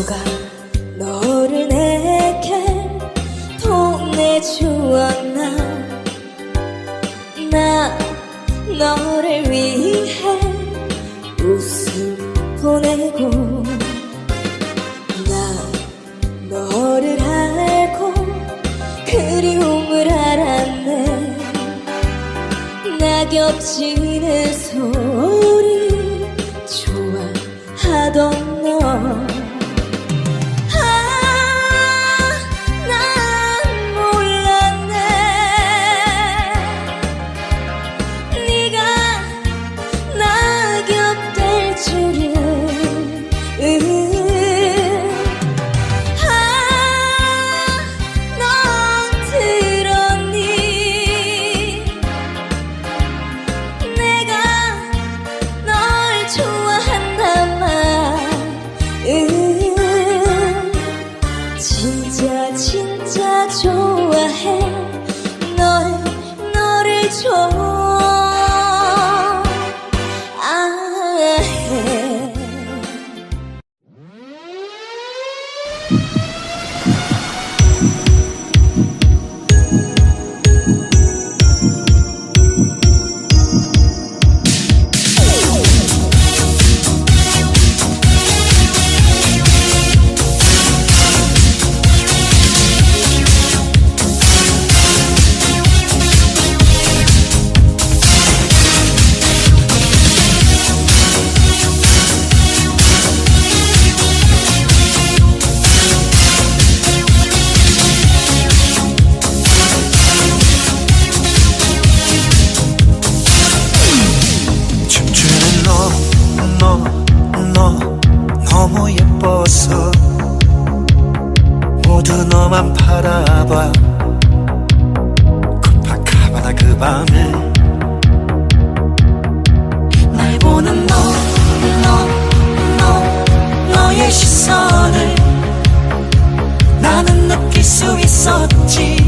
누가 너를 내게 보내주었나? 나 너를 위해 웃음 보내고 나 너를 알고 그리움을 알았네. 낙엽지는 소리 좋아하던 너. 모두 너만 바라봐. 코파카바나 그 밤에. 날 보는 너, 너, 너 너의 시선을 나는 느낄 수 있었지.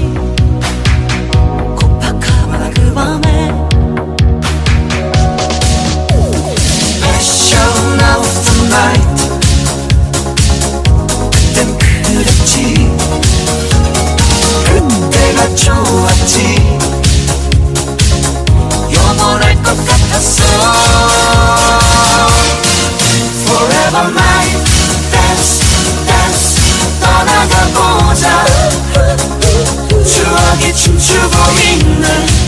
춤추고 있는